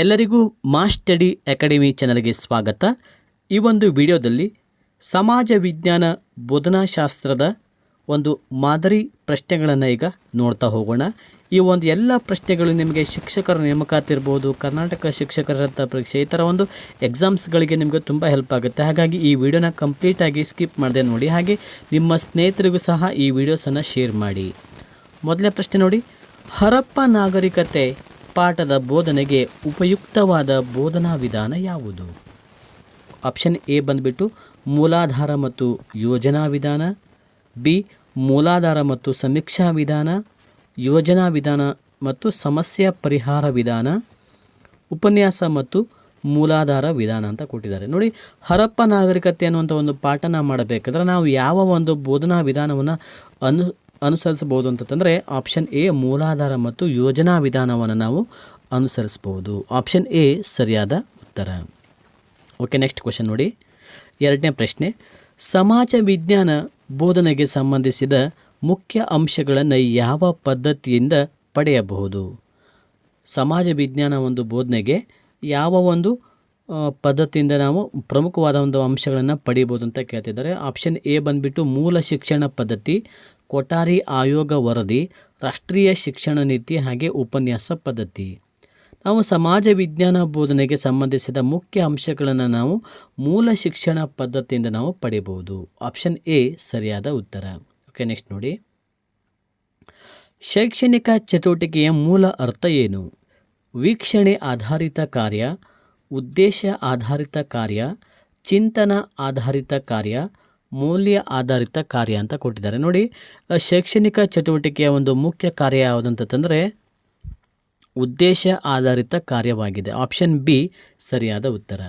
ಎಲ್ಲರಿಗೂ mass study academy ಚಾನಲ್ಗೆ ಸ್ವಾಗತ. ಈ ಒಂದು ವಿಡಿಯೋದಲ್ಲಿ ಸಮಾಜ ವಿಜ್ಞಾನ ಬೋಧನಾಶಾಸ್ತ್ರದ ಒಂದು ಮಾದರಿ ಪ್ರಶ್ನೆಗಳನ್ನು ಈಗ ನೋಡ್ತಾ ಹೋಗೋಣ. ಈ ಒಂದು ಎಲ್ಲ ಪ್ರಶ್ನೆಗಳು ನಿಮಗೆ ಶಿಕ್ಷಕರ ನೇಮಕಾತಿ ಇರ್ಬೋದು, ಕರ್ನಾಟಕ ಶಿಕ್ಷಕರ ರತ್ನ ಪರೀಕ್ಷೆ, ಈ ಥರ ಒಂದು ಎಕ್ಸಾಮ್ಸ್ಗಳಿಗೆ ನಿಮಗೆ ತುಂಬ ಹೆಲ್ಪ್ ಆಗುತ್ತೆ. ಹಾಗಾಗಿ ಈ ವಿಡಿಯೋನ ಕಂಪ್ಲೀಟಾಗಿ ಸ್ಕಿಪ್ ಮಾಡದೆ ನೋಡಿ. ಹಾಗೆ ನಿಮ್ಮ ಸ್ನೇಹಿತರಿಗೂ ಸಹ ಈ ವಿಡಿಯೋಸನ್ನು ಶೇರ್ ಮಾಡಿ. ಮೊದಲನೇ ಪ್ರಶ್ನೆ ನೋಡಿ, ಹರಪ್ಪ ನಾಗರಿಕತೆ ಪಾಠದ ಬೋಧನೆಗೆ ಉಪಯುಕ್ತವಾದ ಬೋಧನಾ ವಿಧಾನ ಯಾವುದು? ಆಪ್ಷನ್ ಎ ಬಂದುಬಿಟ್ಟು ಮೂಲಾಧಾರ ಮತ್ತು ಯೋಜನಾ ವಿಧಾನ, ಬಿ ಮೂಲಾಧಾರ ಮತ್ತು ಸಮೀಕ್ಷಾ ವಿಧಾನ, ಯೋಜನಾ ವಿಧಾನ ಮತ್ತು ಸಮಸ್ಯೆ ಪರಿಹಾರ ವಿಧಾನ, ಉಪನ್ಯಾಸ ಮತ್ತು ಮೂಲಾಧಾರ ವಿಧಾನ ಅಂತ ಕೊಟ್ಟಿದ್ದಾರೆ. ನೋಡಿ, ಹರಪ್ಪ ನಾಗರಿಕತೆ ಅನ್ನುವಂಥ ಒಂದು ಪಾಠನ ಮಾಡಬೇಕಾದ್ರೆ ನಾವು ಯಾವ ಒಂದು ಬೋಧನಾ ವಿಧಾನವನ್ನು ಅನು ಅನುಸರಿಸಬಹುದು ಅಂತಂದರೆ ಆಪ್ಷನ್ ಎ ಮೂಲಾಧಾರ ಮತ್ತು ಯೋಜನಾ ವಿಧಾನವನ್ನು ನಾವು ಅನುಸರಿಸ್ಬೋದು ಆಪ್ಷನ್ ಎ ಸರಿಯಾದ ಉತ್ತರ. ಓಕೆ ನೆಕ್ಸ್ಟ್ ಕ್ವಶನ್ ನೋಡಿ. ಎರಡನೇ ಪ್ರಶ್ನೆ. ಸಮಾಜ ವಿಜ್ಞಾನ ಬೋಧನೆಗೆ ಸಂಬಂಧಿಸಿದ ಮುಖ್ಯ ಅಂಶಗಳನ್ನು ಯಾವ ಪದ್ಧತಿಯಿಂದ ಪಡೆಯಬಹುದು? ಸಮಾಜ ವಿಜ್ಞಾನ ಒಂದು ಬೋಧನೆಗೆ ಯಾವ ಒಂದು ಪದ್ಧತಿಯಿಂದ ನಾವು ಪ್ರಮುಖವಾದ ಒಂದು ಅಂಶಗಳನ್ನು ಪಡೆಯಬಹುದು ಅಂತ ಕೇಳ್ತಿದ್ದಾರೆ. ಆಪ್ಷನ್ ಎ ಬಂದುಬಿಟ್ಟು ಮೂಲ ಶಿಕ್ಷಣ ಪದ್ಧತಿ ಕೊಠಾರಿ ಆಯೋಗ ವರದಿ, ರಾಷ್ಟ್ರೀಯ ಶಿಕ್ಷಣ ನೀತಿ ಹಾಗೆ ಉಪನ್ಯಾಸ ಪದ್ಧತಿ. ನಾವು ಸಮಾಜ ವಿಜ್ಞಾನ ಬೋಧನೆಗೆ ಸಂಬಂಧಿಸಿದ ಮುಖ್ಯ ಅಂಶಗಳನ್ನು ನಾವು ಮೂಲ ಶಿಕ್ಷಣ ಪದ್ಧತಿಯಿಂದ ನಾವು ಪಡೆಯಬಹುದು. ಆಪ್ಷನ್ ಎ, ಸರಿಯಾದ ಉತ್ತರ. ಓಕೆ, ನೆಕ್ಸ್ಟ್ ನೋಡಿ. ಶೈಕ್ಷಣಿಕ ಚಟುವಟಿಕೆಯ ಮೂಲ ಅರ್ಥ ಏನು? ವೀಕ್ಷಣೆ ಆಧಾರಿತ ಕಾರ್ಯ, ಉದ್ದೇಶ ಆಧಾರಿತ ಕಾರ್ಯ, ಚಿಂತನ ಆಧಾರಿತ ಕಾರ್ಯ ಮೌಲ್ಯ ಆಧಾರಿತ ಕಾರ್ಯ ಅಂತ ಕೊಟ್ಟಿದ್ದಾರೆ. ನೋಡಿ ಶೈಕ್ಷಣಿಕ ಚಟುವಟಿಕೆಯ ಒಂದು ಮುಖ್ಯ ಕಾರ್ಯ ಯಾವುದಂತಂದರೆ ಉದ್ದೇಶ ಆಧಾರಿತ ಕಾರ್ಯವಾಗಿದೆ. ಆಪ್ಷನ್ ಬಿ ಸರಿಯಾದ ಉತ್ತರ.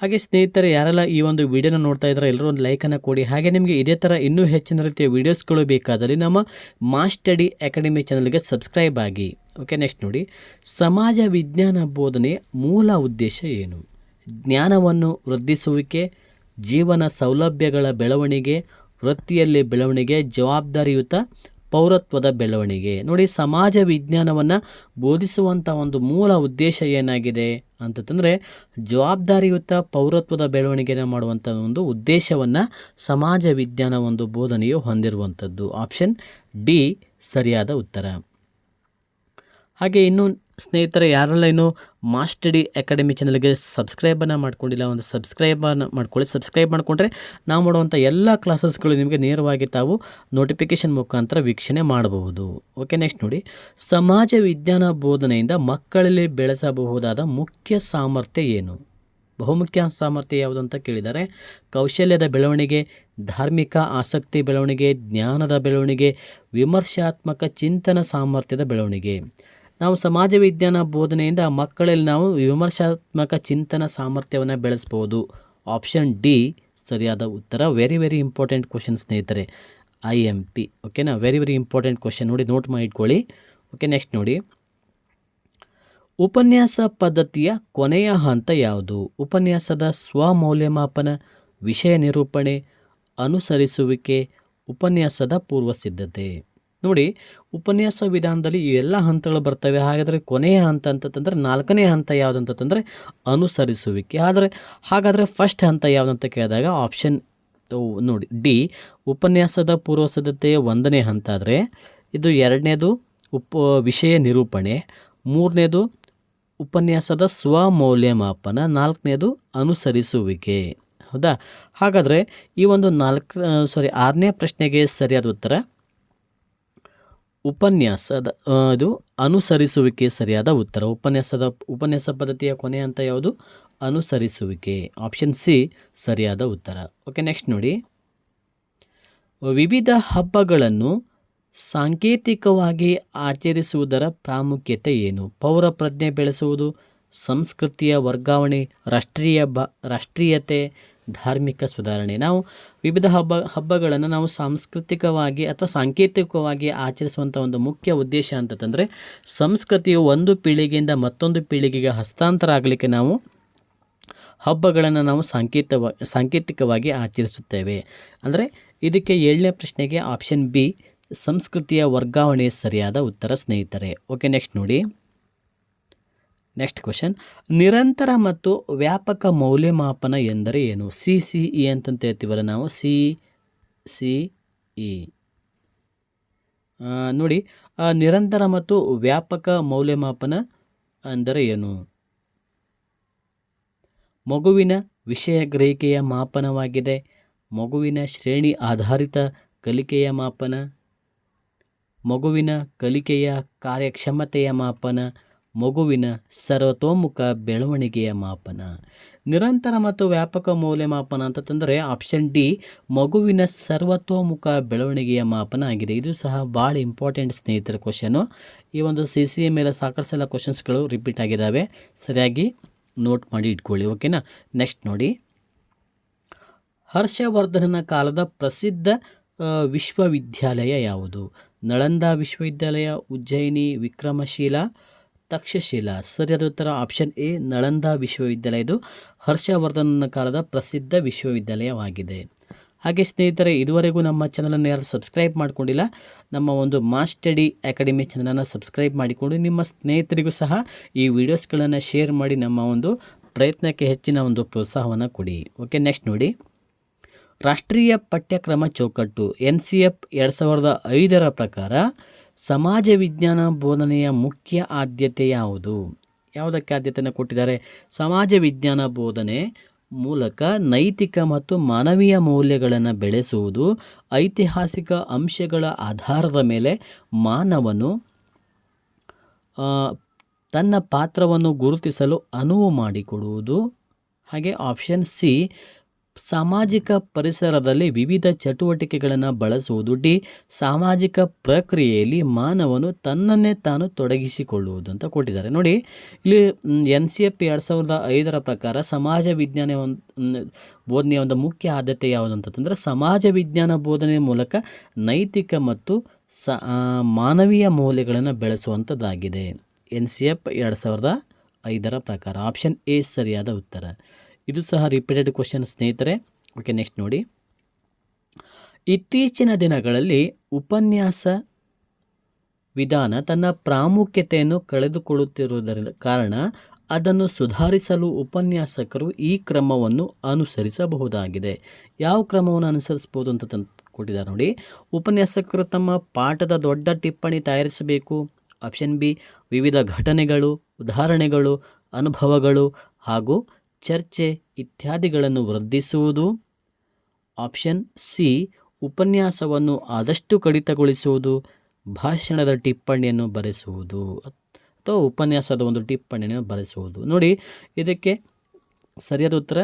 ಹಾಗೆ ಸ್ನೇಹಿತರೆ, ಯಾರೆಲ್ಲ ಈ ಒಂದು ವಿಡಿಯೋನ ನೋಡ್ತಾ ಇದ್ದಾರೆ ಎಲ್ಲರೂ ಒಂದು ಲೈಕನ್ನು ಕೊಡಿ. ಹಾಗೆ ನಿಮಗೆ ಇದೇ ಥರ ಇನ್ನೂ ಹೆಚ್ಚಿನ ರೀತಿಯ ವೀಡಿಯೋಸ್ಗಳು ಬೇಕಾದಲ್ಲಿ ನಮ್ಮ ಮಾಸ್ಟಡಿ ಸ್ಟಡಿ ಅಕಾಡೆಮಿ ಚಾನಲ್ಗೆ ಸಬ್ಸ್ಕ್ರೈಬ್ ಆಗಿ. ಓಕೆ, ನೆಕ್ಸ್ಟ್ ನೋಡಿ. ಸಮಾಜ ವಿಜ್ಞಾನ ಬೋಧನೆ ಮೂಲ ಉದ್ದೇಶ ಏನು? ಜ್ಞಾನವನ್ನು ವೃದ್ಧಿಸುವಿಕೆ ಜೀವನ ಸೌಲಭ್ಯಗಳ ಬೆಳವಣಿಗೆ, ವೃತ್ತಿಯಲ್ಲಿ ಬೆಳವಣಿಗೆ, ಜವಾಬ್ದಾರಿಯುತ ಪೌರತ್ವದ ಬೆಳವಣಿಗೆ. ನೋಡಿ, ಸಮಾಜ ವಿಜ್ಞಾನವನ್ನು ಬೋಧಿಸುವಂಥ ಒಂದು ಮೂಲ ಉದ್ದೇಶ ಏನಾಗಿದೆ ಅಂತಂದರೆ ಜವಾಬ್ದಾರಿಯುತ ಪೌರತ್ವದ ಬೆಳವಣಿಗೆನ ಮಾಡುವಂಥ ಒಂದು ಉದ್ದೇಶವನ್ನು ಸಮಾಜ ವಿಜ್ಞಾನ ಒಂದು ಬೋಧನೆಯು ಹೊಂದಿರುವಂಥದ್ದು. ಆಪ್ಷನ್ ಡಿ, ಸರಿಯಾದ ಉತ್ತರ. ಹಾಗೆ ಇನ್ನು ಸ್ನೇಹಿತರೆ, ಯಾರೆಲ್ಲ ಇನ್ನು ಮಾಸ್ಟಡಿ ಅಕಾಡೆಮಿ ಚಾನಲ್ಗೆ ಸಬ್ಸ್ಕ್ರೈಬನ್ನು ಮಾಡ್ಕೊಂಡಿಲ್ಲ, ಒಂದು ಸಬ್ಸ್ಕ್ರೈಬನ್ನು ಮಾಡ್ಕೊಳ್ಳಿ. ಸಬ್ಸ್ಕ್ರೈಬ್ ಮಾಡಿಕೊಂಡ್ರೆ ನಾವು ಮಾಡುವಂಥ ಎಲ್ಲ ಕ್ಲಾಸಸ್ಗಳು ನಿಮಗೆ ನೇರವಾಗಿ ತಾವು ನೋಟಿಫಿಕೇಷನ್ ಮುಖಾಂತರ ವೀಕ್ಷಣೆ ಮಾಡಬಹುದು. ಓಕೆ, ನೆಕ್ಸ್ಟ್ ನೋಡಿ. ಸಮಾಜ ವಿಜ್ಞಾನ ಬೋಧನೆಯಿಂದ ಮಕ್ಕಳಲ್ಲಿ ಬೆಳೆಸಬಹುದಾದ ಮುಖ್ಯ ಸಾಮರ್ಥ್ಯ ಏನು? ಬಹುಮುಖ್ಯ ಸಾಮರ್ಥ್ಯ ಯಾವುದು ಅಂತ ಕೇಳಿದ್ದಾರೆ ಕೌಶಲ್ಯದ ಬೆಳವಣಿಗೆ, ಧಾರ್ಮಿಕ ಆಸಕ್ತಿ ಬೆಳವಣಿಗೆ, ಜ್ಞಾನದ ಬೆಳವಣಿಗೆ, ವಿಮರ್ಶಾತ್ಮಕ ಚಿಂತನ ಸಾಮರ್ಥ್ಯದ ಬೆಳವಣಿಗೆ. ನಾವು ಸಮಾಜ ವಿಜ್ಞಾನ ಬೋಧನೆಯಿಂದ ಮಕ್ಕಳಲ್ಲಿ ನಾವು ವಿಮರ್ಶಾತ್ಮಕ ಚಿಂತನ ಸಾಮರ್ಥ್ಯವನ್ನು ಬೆಳೆಸ್ಬೋದು. ಆಪ್ಷನ್ ಡಿ, ಸರಿಯಾದ ಉತ್ತರ. ವೆರಿ ವೆರಿ ಇಂಪಾರ್ಟೆಂಟ್ ಕ್ವಶನ್ ಸ್ನೇಹಿತರೆ. ಐ ಎಂ ಪಿ ಓಕೆನಾ ವೆರಿ ವೆರಿ ಇಂಪಾರ್ಟೆಂಟ್ ಕ್ವಶನ್ ನೋಡಿ ನೋಟ್ ಮಾಡಿ ಇಟ್ಕೊಳ್ಳಿ. ಓಕೆ ನೆಕ್ಸ್ಟ್ ನೋಡಿ. ಉಪನ್ಯಾಸ ಪದ್ಧತಿಯ ಕೊನೆಯ ಹಂತ ಯಾವುದು? ಉಪನ್ಯಾಸದ ಸ್ವಮೌಲ್ಯಮಾಪನ, ವಿಷಯ ನಿರೂಪಣೆ, ಅನುಸರಿಸುವಿಕೆ, ಉಪನ್ಯಾಸದ ಪೂರ್ವ ಸಿದ್ಧತೆ ನೋಡಿ, ಉಪನ್ಯಾಸ ವಿಧಾನದಲ್ಲಿ ಎಲ್ಲ ಹಂತಗಳು ಬರ್ತವೆ. ಹಾಗಾದರೆ ಕೊನೆಯ ಹಂತ ಅಂತಂತಂದರೆ ನಾಲ್ಕನೇ ಹಂತ ಯಾವುದು ಅಂತಂದರೆ ಅನುಸರಿಸುವಿಕೆ. ಆದರೆ ಹಾಗಾದರೆ ಫಸ್ಟ್ ಹಂತ ಅಂತ ಕೇಳಿದಾಗ ಆಪ್ಷನ್ ನೋಡಿ ಡಿ ಉಪನ್ಯಾಸದ ಪೂರ್ವ ಸಿದ್ಧತೆಯ ಒಂದನೇ ಹಂತ ಆದರೆ ಇದು ಎರಡನೇದು ಉಪ, ವಿಷಯ ನಿರೂಪಣೆ, ಮೂರನೇದು ಉಪನ್ಯಾಸದ ಸ್ವಮೌಲ್ಯಮಾಪನ, ನಾಲ್ಕನೇದು ಅನುಸರಿಸುವಿಕೆ. ಹೌದಾ? ಹಾಗಾದರೆ ಈ ಒಂದು ನಾಲ್ಕು ಸಾರಿ ಆರನೇ ಪ್ರಶ್ನೆಗೆ ಸರಿಯಾದ ಉತ್ತರ ಉಪನ್ಯಾಸದ ಅದು ಅನುಸರಿಸುವಿಕೆ ಸರಿಯಾದ ಉತ್ತರ. ಉಪನ್ಯಾಸದ, ಉಪನ್ಯಾಸ ಪದ್ಧತಿಯ ಕೊನೆ ಅಂತ ಯಾವುದು? ಅನುಸರಿಸುವಿಕೆ. ಆಪ್ಷನ್ ಸಿ ಸರಿಯಾದ ಉತ್ತರ. ಓಕೆ ನೆಕ್ಸ್ಟ್ ನೋಡಿ. ವಿವಿಧ ಹಬ್ಬಗಳನ್ನು ಸಾಂಕೇತಿಕವಾಗಿ ಆಚರಿಸುವುದರ ಪ್ರಾಮುಖ್ಯತೆ ಏನು? ಪೌರ ಪ್ರಜ್ಞೆ ಬೆಳೆಸುವುದು, ಸಂಸ್ಕೃತಿಯ ವರ್ಗಾವಣೆ, ರಾಷ್ಟ್ರೀಯ ಬ, ರಾಷ್ಟ್ರೀಯತೆ ಧಾರ್ಮಿಕ ಸುಧಾರಣೆ. ನಾವು ವಿವಿಧ ಹಬ್ಬ, ಹಬ್ಬಗಳನ್ನು ನಾವು ಸಾಂಸ್ಕೃತಿಕವಾಗಿ ಅಥವಾ ಸಾಂಕೇತಿಕವಾಗಿ ಆಚರಿಸುವಂಥ ಒಂದು ಮುಖ್ಯ ಉದ್ದೇಶ ಅಂತಂದರೆ ಸಂಸ್ಕೃತಿಯು ಒಂದು ಪೀಳಿಗೆಯಿಂದ ಮತ್ತೊಂದು ಪೀಳಿಗೆಗೆ ಹಸ್ತಾಂತರ ಆಗಲಿಕ್ಕೆ ನಾವು ಹಬ್ಬಗಳನ್ನು ನಾವು ಸಾಂಕೇತವ, ಸಾಂಕೇತಿಕವಾಗಿ ಆಚರಿಸುತ್ತೇವೆ. ಅಂದರೆ ಇದಕ್ಕೆ ಏಳನೇ ಪ್ರಶ್ನೆಗೆ ಆಪ್ಷನ್ ಬಿ, ಸಂಸ್ಕೃತಿಯ ವರ್ಗಾವಣೆ ಸರಿಯಾದ ಉತ್ತರ ಸ್ನೇಹಿತರೆ. ಓಕೆ, ನೆಕ್ಸ್ಟ್ ನೋಡಿ. ನೆಕ್ಸ್ಟ್ ಕ್ವೆಶನ್ ನಿರಂತರ ಮತ್ತು ವ್ಯಾಪಕ ಮೌಲ್ಯಮಾಪನ ಎಂದರೆ ಏನು? ಸಿ ಸಿ ಇ ಅಂತಂತ ಹೇಳ್ತೀವಲ್ಲ ನಾವು. ಸಿ ಸಿ ಇ ನೋಡಿ ನಿರಂತರ ಮತ್ತು ವ್ಯಾಪಕ ಮೌಲ್ಯಮಾಪನ ಅಂದರೆ ಏನು? ಮಗುವಿನ ವಿಷಯ ಗ್ರಹಿಕೆಯ ಮಾಪನವಾಗಿದೆ. ಮಗುವಿನ ಶ್ರೇಣಿ ಆಧಾರಿತ ಕಲಿಕೆಯ ಮಾಪನ. ಮಗುವಿನ ಕಲಿಕೆಯ ಕಾರ್ಯಕ್ಷಮತೆಯ ಮಾಪನ. ಮಗುವಿನ ಸರ್ವತೋಮುಖ ಬೆಳವಣಿಗೆಯ ಮಾಪನ. ನಿರಂತರ ಮತ್ತು ವ್ಯಾಪಕ ಮೌಲ್ಯಮಾಪನ ಅಂತಂದರೆ ಆಪ್ಷನ್ ಡಿ ಮಗುವಿನ ಸರ್ವತೋಮುಖ ಬೆಳವಣಿಗೆಯ ಮಾಪನ ಆಗಿದೆ. ಇದು ಸಹ ಭಾಳ ಇಂಪಾರ್ಟೆಂಟ್ ಸ್ನೇಹಿತರ ಕ್ವಶನು ಈ ಒಂದು ಸಿ ಸಿ ಎ ಮೇಲೆ ಸಾಕಷ್ಟು ಕ್ವಶನ್ಸ್ಗಳು ರಿಪೀಟ್ ಆಗಿದ್ದಾವೆ ಸರಿಯಾಗಿ ನೋಟ್ ಮಾಡಿ ಇಟ್ಕೊಳ್ಳಿ ಓಕೆನಾ ನೆಕ್ಸ್ಟ್ ನೋಡಿ. ಹರ್ಷವರ್ಧನನ ಕಾಲದ ಪ್ರಸಿದ್ಧ ವಿಶ್ವವಿದ್ಯಾಲಯ ಯಾವುದು? ನಳಂದ ವಿಶ್ವವಿದ್ಯಾಲಯ, ಉಜ್ಜಯಿನಿ, ವಿಕ್ರಮಶೀಲ ತಕ್ಷಶಿಲ. ಸರಿಯಾದ ಉತ್ತರ ಆಪ್ಷನ್ ಎ, ನಳಂದ ವಿಶ್ವವಿದ್ಯಾಲಯ. ಇದು ಹರ್ಷವರ್ಧನನ ಕಾಲದ ಪ್ರಸಿದ್ಧ ವಿಶ್ವವಿದ್ಯಾಲಯವಾಗಿದೆ. ಹಾಗೆ ಸ್ನೇಹಿತರೆ, ಇದುವರೆಗೂ ನಮ್ಮ ಚಾನಲನ್ನು ಯಾರು ಸಬ್ಸ್ಕ್ರೈಬ್ ಮಾಡಿಕೊಂಡಿಲ್ಲ, ನಮ್ಮ ಒಂದು ಮಾಸ್ಟಡಿ ಸ್ಟಡಿ ಅಕಾಡೆಮಿ ಚಾನಲನ್ನು ಸಬ್ಸ್ಕ್ರೈಬ್ ಮಾಡಿಕೊಂಡು ನಿಮ್ಮ ಸ್ನೇಹಿತರಿಗೂ ಸಹ ಈ ವಿಡಿಯೋಸ್ಗಳನ್ನು ಶೇರ್ ಮಾಡಿ ನಮ್ಮ ಒಂದು ಪ್ರಯತ್ನಕ್ಕೆ ಹೆಚ್ಚಿನ ಒಂದು ಪ್ರೋತ್ಸಾಹವನ್ನು ಕೊಡಿ. ಓಕೆ, ನೆಕ್ಸ್ಟ್ ನೋಡಿ. ರಾಷ್ಟ್ರೀಯ ಪಠ್ಯಕ್ರಮ ಚೌಕಟ್ಟು ಎನ್ ಸಿ ಎಫ್ ಎರಡು ಸಾವಿರದ ಐದರ ಪ್ರಕಾರ ಸಮಾಜ ವಿಜ್ಞಾನ ಬೋಧನೆಯ ಮುಖ್ಯ ಆದ್ಯತೆ ಯಾವುದು? ಯಾವುದಕ್ಕೆ ಆದ್ಯತೆಯನ್ನು ಕೊಟ್ಟಿದ್ದಾರೆ? ಸಮಾಜ ವಿಜ್ಞಾನ ಬೋಧನೆ ಮೂಲಕ ನೈತಿಕ ಮತ್ತು ಮಾನವೀಯ ಮೌಲ್ಯಗಳನ್ನು ಬೆಳೆಸುವುದು, ಐತಿಹಾಸಿಕ ಅಂಶಗಳ ಆಧಾರದ ಮೇಲೆ ಮಾನವನು ತನ್ನ ಪಾತ್ರವನ್ನು ಗುರುತಿಸಲು ಅನುವು ಮಾಡಿಕೊಡುವುದು. ಹಾಗೆ ಆಪ್ಷನ್ ಸಿ ಸಾಮಾಜಿಕ ಪರಿಸರದಲ್ಲಿ ವಿವಿಧ ಚಟುವಟಿಕೆಗಳನ್ನು ಬಳಸುವುದು ಡಿ, ಸಾಮಾಜಿಕ ಪ್ರಕ್ರಿಯೆಯಲ್ಲಿ ಮಾನವನು ತನ್ನನ್ನೇ ತಾನು ತೊಡಗಿಸಿಕೊಳ್ಳುವುದು ಅಂತ ಕೊಟ್ಟಿದ್ದಾರೆ. ನೋಡಿ, ಇಲ್ಲಿ ಎನ್ ಸಿ ಎಫ್ ಎರಡು ಸಾವಿರದ ಐದರ ಪ್ರಕಾರ ಸಮಾಜ ವಿಜ್ಞಾನ ಬೋಧನೆಯ ಒಂದು ಮುಖ್ಯ ಆದ್ಯತೆ ಯಾವುದು ಅಂತಂದರೆ ಸಮಾಜ ವಿಜ್ಞಾನ ಬೋಧನೆ ಮೂಲಕ ನೈತಿಕ ಮತ್ತು ಸ ಮಾನವೀಯ ಮೌಲ್ಯಗಳನ್ನು ಬೆಳೆಸುವಂಥದ್ದಾಗಿದೆ ಎನ್ ಸಿ ಎಫ್ ಎರಡು ಸಾವಿರದ ಐದರ ಪ್ರಕಾರ. ಆಪ್ಷನ್ ಎ ಸರಿಯಾದ ಉತ್ತರ. ಇದು ಸಹ ರಿಪೀಟೆಡ್ ಕ್ವಶನ್ ಸ್ನೇಹಿತರೆ. ಓಕೆ ನೆಕ್ಸ್ಟ್ ನೋಡಿ. ಇತ್ತೀಚಿನ ದಿನಗಳಲ್ಲಿ ಉಪನ್ಯಾಸ ವಿಧಾನ ತನ್ನ ಪ್ರಾಮುಖ್ಯತೆಯನ್ನು ಕಳೆದುಕೊಳ್ಳುತ್ತಿರುವುದರ ಕಾರಣ ಅದನ್ನು ಸುಧಾರಿಸಲು ಉಪನ್ಯಾಸಕರು ಈ ಕ್ರಮವನ್ನು ಅನುಸರಿಸಬಹುದಾಗಿದೆ. ಯಾವ ಕ್ರಮವನ್ನು ಅನುಸರಿಸಬಹುದು ಅಂತ ಕೊಟ್ಟಿದ್ದಾರೆ ನೋಡಿ. ಉಪನ್ಯಾಸಕರು ತಮ್ಮ ಪಾಠದ ದೊಡ್ಡ ಟಿಪ್ಪಣಿ ತಯಾರಿಸಬೇಕು. ಆಪ್ಷನ್ ಬಿ ವಿವಿಧ ಘಟನೆಗಳು, ಉದಾಹರಣೆಗಳು, ಅನುಭವಗಳು ಹಾಗೂ ಚರ್ಚೆ ಇತ್ಯಾದಿಗಳನ್ನು ವೃದ್ಧಿಸುವುದು. ಆಪ್ಷನ್ ಸಿ, ಉಪನ್ಯಾಸವನ್ನು ಆದಷ್ಟು ಕಡಿತಗೊಳಿಸುವುದು. ಭಾಷಣದ ಟಿಪ್ಪಣಿಯನ್ನು ಬರೆಸುವುದು. ಅಥವಾ ಉಪನ್ಯಾಸದ ಒಂದು ಟಿಪ್ಪಣಿಯನ್ನು ಬರೆಸುವುದು. ನೋಡಿ, ಇದಕ್ಕೆ ಸರಿಯಾದ ಉತ್ತರ?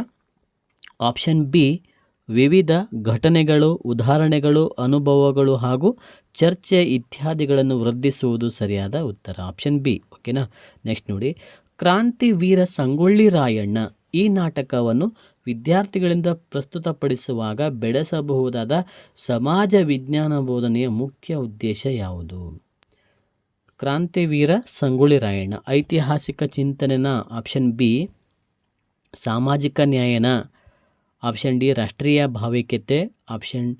ಆಪ್ಷನ್ ಬಿ, ವಿವಿಧ ಘಟನೆಗಳು, ಉದಾಹರಣೆಗಳು, ಅನುಭವಗಳು ಹಾಗೂ ಚರ್ಚೆ ಇತ್ಯಾದಿಗಳನ್ನು ವೃದ್ಧಿಸುವುದು ಸರಿಯಾದ ಉತ್ತರ. ಆಪ್ಷನ್ ಬಿ, ಓಕೆನಾ? ನೆಕ್ಸ್ಟ್ ನೋಡಿ. ಕ್ರಾಂತಿವೀರ ಸಂಗೊಳ್ಳಿ ರಾಯಣ್ಣ. ಈ ನಾಟಕವನ್ನು ವಿದ್ಯಾರ್ಥಿಗಳಿಂದ ಪ್ರಸ್ತುತಪಡಿಸುವಾಗ ಬೆಳೆಸಬಹುದಾದ ಸಮಾಜ ವಿಜ್ಞಾನ ಬೋಧನೆಯ ಮುಖ್ಯ ಉದ್ದೇಶ ಯಾವುದು? ಕ್ರಾಂತಿವೀರ ಸಂಗೊಳ್ಳಿ ರಾಯಣ್ಣ. ಐತಿಹಾಸಿಕ ಚಿಂತನೆನ ಆಪ್ಷನ್ ಬಿ. ಸಾಮಾಜಿಕ ನ್ಯಾಯನ ಆಪ್ಷನ್ ಡಿ. ರಾಷ್ಟ್ರೀಯ ಭಾವೈಕ್ಯತೆ. Option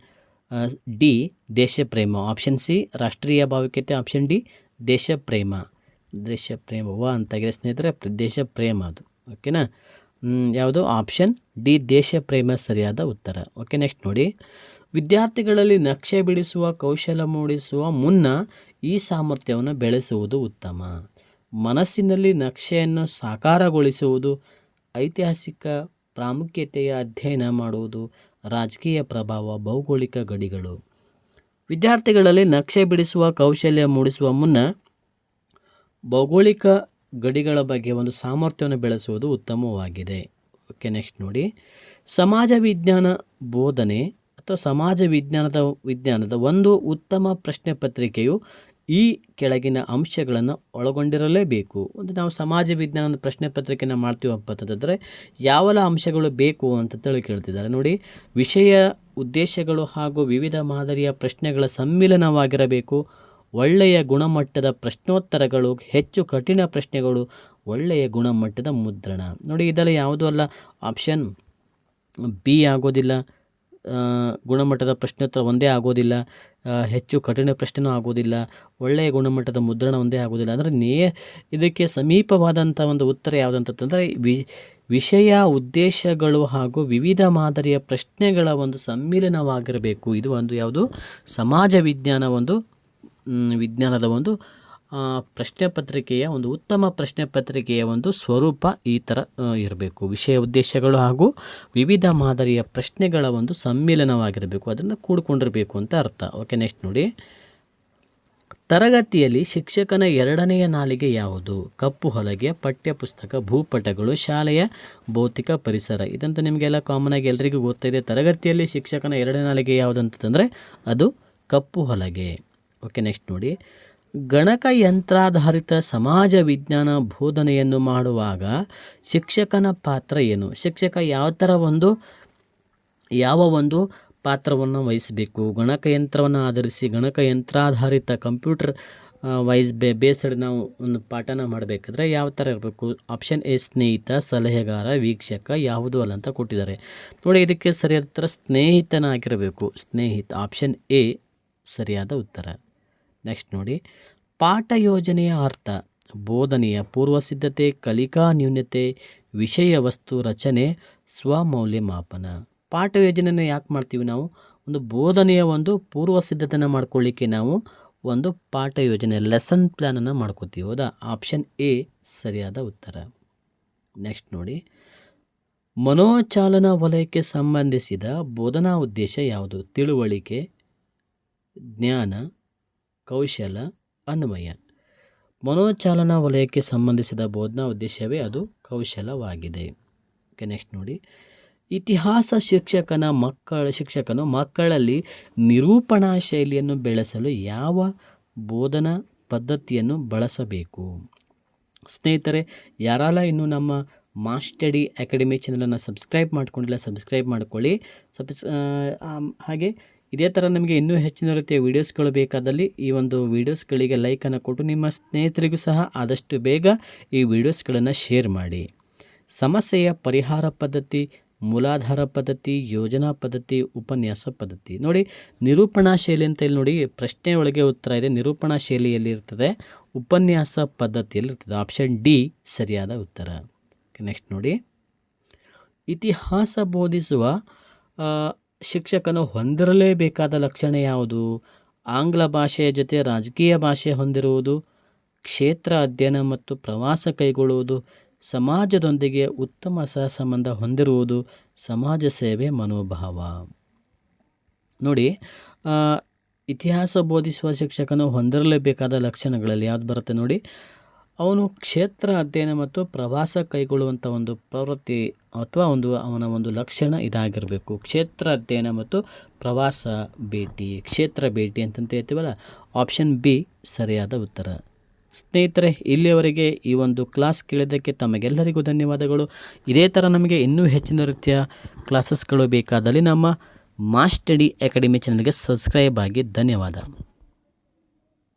D. ದೇಶಪ್ರೇಮ. Option C. ರಾಷ್ಟ್ರೀಯ ಭಾವೈಕ್ಯತೆ. Option D. ದೇಶಪ್ರೇಮ. ವ ಅಂತಾಗಿದೆ ಸ್ನೇಹಿತರೆ. ದೇಶಪ್ರೇಮ ಅದು. ಓಕೆನಾ? ಯಾವುದು ಆಪ್ಷನ್ ಡಿ, ದೇಶಪ್ರೇಮ ಸರಿಯಾದ ಉತ್ತರ. ಓಕೆ ನೆಕ್ಸ್ಟ್ ನೋಡಿ. ವಿದ್ಯಾರ್ಥಿಗಳಲ್ಲಿ ನಕ್ಷೆ ಬಿಡಿಸುವ, ಕೌಶಲ ಮೂಡಿಸುವ ಮುನ್ನ ಈ ಸಾಮರ್ಥ್ಯವನ್ನು ಬೆಳೆಸುವುದು ಉತ್ತಮ. ಮನಸ್ಸಿನಲ್ಲಿ ನಕ್ಷೆಯನ್ನು ಸಾಕಾರಗೊಳಿಸುವುದು, ಐತಿಹಾಸಿಕ ಪ್ರಾಮುಖ್ಯತೆಯ ಅಧ್ಯಯನ ಮಾಡುವುದು, ರಾಜಕೀಯ ಪ್ರಭಾವ, ಭೌಗೋಳಿಕ ಗಡಿಗಳು. ವಿದ್ಯಾರ್ಥಿಗಳಲ್ಲಿ ನಕ್ಷೆ ಬಿಡಿಸುವ, ಕೌಶಲ್ಯ ಮೂಡಿಸುವ ಮುನ್ನ ಭೌಗೋಳಿಕ ಗಡಿಗಳ ಬಗ್ಗೆ ಒಂದು ಸಾಮರ್ಥ್ಯವನ್ನು ಬೆಳೆಸುವುದು ಉತ್ತಮವಾಗಿದೆ. ಓಕೆ, ನೆಕ್ಸ್ಟ್ ನೋಡಿ. ಸಮಾಜ ವಿಜ್ಞಾನ ಬೋಧನೆ ಅಥವಾ ಸಮಾಜ ವಿಜ್ಞಾನದ ವಿಜ್ಞಾನದ ಒಂದು ಉತ್ತಮ ಪ್ರಶ್ನೆ ಪತ್ರಿಕೆಯು ಈ ಕೆಳಗಿನ ಅಂಶಗಳನ್ನು ಒಳಗೊಂಡಿರಲೇಬೇಕು. ಒಂದು ನಾವು ಸಮಾಜ ವಿಜ್ಞಾನದ ಪ್ರಶ್ನೆ ಪತ್ರಿಕೆನ ಮಾಡ್ತೀವಪ್ಪ ಅಂತಂದರೆ, ಯಾವೆಲ್ಲ ಅಂಶಗಳು ಬೇಕು ಅಂತ ತಿಳಿ ಕೇಳ್ತಿದ್ದಾರೆ. ನೋಡಿ, ವಿಷಯ ಉದ್ದೇಶಗಳು ಹಾಗೂ ವಿವಿಧ ಮಾದರಿಯ ಪ್ರಶ್ನೆಗಳ ಸಮ್ಮಿಲನವಾಗಿರಬೇಕು. ಒಳ್ಳೆಯ ಗುಣಮಟ್ಟದ ಪ್ರಶ್ನೋತ್ತರಗಳು, ಹೆಚ್ಚು ಕಠಿಣ ಪ್ರಶ್ನೆಗಳು, ಒಳ್ಳೆಯ ಗುಣಮಟ್ಟದ ಮುದ್ರಣ. ನೋಡಿ, ಇದೆಲ್ಲ ಯಾವುದೂ ಅಲ್ಲ? ಆಪ್ಷನ್ ಬಿ ಆಗೋದಿಲ್ಲ. ಗುಣಮಟ್ಟದ ಪ್ರಶ್ನೋತ್ತರ ಒಂದೇ ಆಗೋದಿಲ್ಲ. ಹೆಚ್ಚು ಕಠಿಣ ಪ್ರಶ್ನೆನೂ ಆಗೋದಿಲ್ಲ. ಒಳ್ಳೆಯ ಗುಣಮಟ್ಟದ ಮುದ್ರಣ ಒಂದೇ ಆಗೋದಿಲ್ಲ. ಅಂದರೆ ನೇ, ಇದಕ್ಕೆ ಸಮೀಪವಾದಂಥ ಒಂದು ಉತ್ತರ ಯಾವುದಂತಂದರೆ ವಿ, ವಿಷಯ, ಉದ್ದೇಶಗಳು ಹಾಗೂ ವಿವಿಧ ಮಾದರಿಯ ಪ್ರಶ್ನೆಗಳ ಒಂದು ಸಮ್ಮಿಲನವಾಗಿರಬೇಕು. ಇದು ಒಂದು ಯಾವುದು? ಸಮಾಜ ವಿಜ್ಞಾನ ಒಂದು ವಿಜ್ಞಾನದ ಒಂದು ಪ್ರಶ್ನೆ ಪತ್ರಿಕೆಯ ಒಂದು ಉತ್ತಮ ಪ್ರಶ್ನೆ ಪತ್ರಿಕೆಯ ಒಂದು ಸ್ವರೂಪ ಈ ಥರ ಇರಬೇಕು. ವಿಷಯ ಉದ್ದೇಶಗಳು ಹಾಗೂ ವಿವಿಧ ಮಾದರಿಯ ಪ್ರಶ್ನೆಗಳ ಒಂದು ಸಮ್ಮಿಲನವಾಗಿರಬೇಕು. ಅದನ್ನು ಕೂಡಿಕೊಂಡಿರಬೇಕು ಅಂತ ಅರ್ಥ. ಓಕೆ ನೆಕ್ಸ್ಟ್ ನೋಡಿ. ತರಗತಿಯಲ್ಲಿ ಶಿಕ್ಷಕನ ಎರಡನೆಯ ನಾಲಿಗೆ ಯಾವುದು? ಕಪ್ಪು ಹೊಲಗೆ ಪಠ್ಯಪುಸ್ತಕ ಭೂಪಟಗಳು, ಶಾಲೆಯ ಭೌತಿಕ ಪರಿಸರ. ಇದಂತೂ ನಿಮಗೆಲ್ಲ ಕಾಮನ್ ಆಗಿ ಎಲ್ಲರಿಗೂ ಗೊತ್ತಿದೆ ತರಗತಿಯಲ್ಲಿ ಶಿಕ್ಷಕನ ಎರಡನೇ ನಾಲಿಗೆ ಯಾವುದು ಅಂತಂದರೆ ಅದು ಕಪ್ಪು ಹಲಗೆ. ಓಕೆ ನೆಕ್ಸ್ಟ್ ನೋಡಿ. ಗಣಕ ಯಂತ್ರಾಧಾರಿತ ಸಮಾಜ ವಿಜ್ಞಾನ ಬೋಧನೆಯನ್ನು ಮಾಡುವಾಗ ಶಿಕ್ಷಕನ ಪಾತ್ರ ಏನು? ಶಿಕ್ಷಕ ಯಾವ ಥರ ಒಂದು, ಯಾವ ಒಂದು ಪಾತ್ರವನ್ನು ವಹಿಸಬೇಕು? ಗಣಕಯಂತ್ರವನ್ನು ಆಧರಿಸಿ, ಗಣಕಯಂತ್ರಾಧಾರಿತ ಕಂಪ್ಯೂಟರ್ ವೈಸ್ ಬೇ, ಬೇಸ್ಡ್ ನಾವು ಒಂದು ಪಾಠನ ಮಾಡಬೇಕಾದ್ರೆ ಯಾವ ಥರ ಇರಬೇಕು? ಆಪ್ಷನ್ ಎ, ಸ್ನೇಹಿತ, ಸಲಹೆಗಾರ, ವೀಕ್ಷಕ ಯಾವುದು ಅಲ್ಲ ಅಂತ ಕೊಟ್ಟಿದ್ದಾರೆ. ನೋಡಿ, ಇದಕ್ಕೆ ಸರಿಯಾದ ಉತ್ತರ ಸ್ನೇಹಿತನಾಗಿರಬೇಕು. ಸ್ನೇಹಿತ, ಆಪ್ಷನ್ ಎ, ಸರಿಯಾದ ಉತ್ತರ. ನೆಕ್ಸ್ಟ್ ನೋಡಿ. ಪಾಠ ಯೋಜನೆಯ ಅರ್ಥ. ಬೋಧನೆಯ ಪೂರ್ವಸಿದ್ಧತೆ, ಕಲಿಕಾ ನ್ಯೂನ್ಯತೆ ವಿಷಯ ವಸ್ತು ರಚನೆ, ಸ್ವಮೌಲ್ಯಮಾಪನ. ಪಾಠ ಯೋಜನೆಯನ್ನು ಯಾಕೆ ಮಾಡ್ತೀವಿ ನಾವು? ಒಂದು ಬೋಧನೆಯ ಒಂದು ಪೂರ್ವ ಸಿದ್ಧತೆಯನ್ನು ಮಾಡ್ಕೊಳ್ಳಿಕ್ಕೆ ನಾವು ಒಂದು ಪಾಠ ಯೋಜನೆ ಲೆಸನ್ ಪ್ಲ್ಯಾನನ್ನು ಮಾಡ್ಕೋತೀವಿ. ಹೌದಾ? ಆಪ್ಷನ್ ಎ ಸರಿಯಾದ ಉತ್ತರ. ನೆಕ್ಸ್ಟ್ ನೋಡಿ. ಮನೋಚಾಲನಾ ವಲಯಕ್ಕೆ ಸಂಬಂಧಿಸಿದ ಬೋಧನಾ ಉದ್ದೇಶ ಯಾವುದು? ತಿಳುವಳಿಕೆ, ಜ್ಞಾನ ಕೌಶಲ, ಅನ್ವಯ. ಮನೋಚಾಲನಾ ವಲಯಕ್ಕೆ ಸಂಬಂಧಿಸಿದ ಬೋಧನಾ ಉದ್ದೇಶವೇ ಅದು ಕೌಶಲವಾಗಿದೆ. ಓಕೆ, ನೆಕ್ಸ್ಟ್ ನೋಡಿ. ಇತಿಹಾಸ ಶಿಕ್ಷಕನ ಮಕ್ಕಳ, ಶಿಕ್ಷಕನು ಮಕ್ಕಳಲ್ಲಿ ನಿರೂಪಣಾ ಶೈಲಿಯನ್ನು ಬೆಳೆಸಲು ಯಾವ ಬೋಧನಾ ಪದ್ಧತಿಯನ್ನು ಬಳಸಬೇಕು? ಸ್ನೇಹಿತರೆ, ಯಾರಲ್ಲ ಇನ್ನೂ ನಮ್ಮ ಮಾಸ್ಟಡಿ ಅಕಾಡೆಮಿ ಚಾನಲನ್ನು ಸಬ್ಸ್ಕ್ರೈಬ್ ಮಾಡ್ಕೊಂಡಿಲ್ಲ, ಸಬ್ಸ್ಕ್ರೈಬ್ ಮಾಡ್ಕೊಳ್ಳಿ. ಸಬ್ಸ್ ಹಾಗೆ ಇದೇ ಥರ ನಿಮಗೆ ಇನ್ನೂ ಹೆಚ್ಚಿನ ರೀತಿಯ ವೀಡಿಯೋಸ್ಗಳು ಬೇಕಾದಲ್ಲಿ ಈ ಒಂದು ವೀಡಿಯೋಸ್ಗಳಿಗೆ ಲೈಕನ್ನು ಕೊಟ್ಟು ನಿಮ್ಮ ಸ್ನೇಹಿತರಿಗೂ ಸಹ ಆದಷ್ಟು ಬೇಗ ಈ ವೀಡಿಯೋಸ್ಗಳನ್ನು ಶೇರ್ ಮಾಡಿ. ಸಮಸ್ಯೆಯ ಪರಿಹಾರ ಪದ್ಧತಿ, ಮೂಲಾಧಾರ ಪದ್ಧತಿ, ಯೋಜನಾ ಪದ್ಧತಿ, ಉಪನ್ಯಾಸ ಪದ್ಧತಿ. ನೋಡಿ, ನಿರೂಪಣಾ ಶೈಲಿ ಅಂತ ಇಲ್ಲಿ ನೋಡಿ ಪ್ರಶ್ನೆ ಒಳಗೆ ಉತ್ತರ ಇದೆ. ನಿರೂಪಣಾ ಶೈಲಿಯಲ್ಲಿ ಇರ್ತದೆ, ಉಪನ್ಯಾಸ ಪದ್ಧತಿಯಲ್ಲಿ ಇರ್ತದೆ. ಆಪ್ಷನ್ ಡಿ ಸರಿಯಾದ ಉತ್ತರ. ನೆಕ್ಸ್ಟ್ ನೋಡಿ. ಇತಿಹಾಸ ಬೋಧಿಸುವ ಶಿಕ್ಷಕನು ಹೊಂದಿರಲೇಬೇಕಾದ ಲಕ್ಷಣ ಯಾವುದು? ಆಂಗ್ಲ ಭಾಷೆಯ ಜೊತೆ ರಾಜಕೀಯ ಭಾಷೆ ಹೊಂದಿರುವುದು, ಕ್ಷೇತ್ರ ಅಧ್ಯಯನ ಮತ್ತು ಪ್ರವಾಸ ಕೈಗೊಳ್ಳುವುದು, ಸಮಾಜದೊಂದಿಗೆ ಉತ್ತಮ ಸಹಸಂಬಂಧ ಹೊಂದಿರುವುದು, ಸಮಾಜ ಸೇವೆ ಮನೋಭಾವ. ನೋಡಿ ಇತಿಹಾಸ ಬೋಧಿಸುವ ಶಿಕ್ಷಕನು ಹೊಂದಿರಲೇಬೇಕಾದ ಲಕ್ಷಣಗಳಲ್ಲಿ ಯಾವ್ದು ಬರುತ್ತೆ ನೋಡಿ ಅವನು ಕ್ಷೇತ್ರ ಅಧ್ಯಯನ ಮತ್ತು ಪ್ರವಾಸ ಕೈಗೊಳ್ಳುವಂಥ ಒಂದು ಪ್ರವೃತ್ತಿ ಅಥವಾ ಒಂದು ಅವನ ಒಂದು ಲಕ್ಷಣ ಇದಾಗಿರಬೇಕು. ಕ್ಷೇತ್ರ ಅಧ್ಯಯನ ಮತ್ತು ಪ್ರವಾಸ ಭೇಟಿ. ಕ್ಷೇತ್ರ ಭೇಟಿ ಅಂತಂತ ಹೇಳ್ತೀವಲ್ಲ? ಆಪ್ಷನ್ ಬಿ ಸರಿಯಾದ ಉತ್ತರ. ಸ್ನೇಹಿತರೆ, ಇಲ್ಲಿಯವರೆಗೆ ಈ ಒಂದು ಕ್ಲಾಸ್ ಕೇಳಿದ್ದಕ್ಕೆ ತಮಗೆಲ್ಲರಿಗೂ ಧನ್ಯವಾದಗಳು. ಇದೇ ಥರ ನಮಗೆ ಇನ್ನೂ ಹೆಚ್ಚಿನ ರೀತಿಯ ಕ್ಲಾಸಸ್ಗಳು ಬೇಕಾದಲ್ಲಿ ನಮ್ಮ ಮಾಸ್ಟಡಿ ಅಕಾಡೆಮಿ ಚಾನಲ್ಗೆ ಸಬ್ಸ್ಕ್ರೈಬ್ ಆಗಿ ಧನ್ಯವಾದ.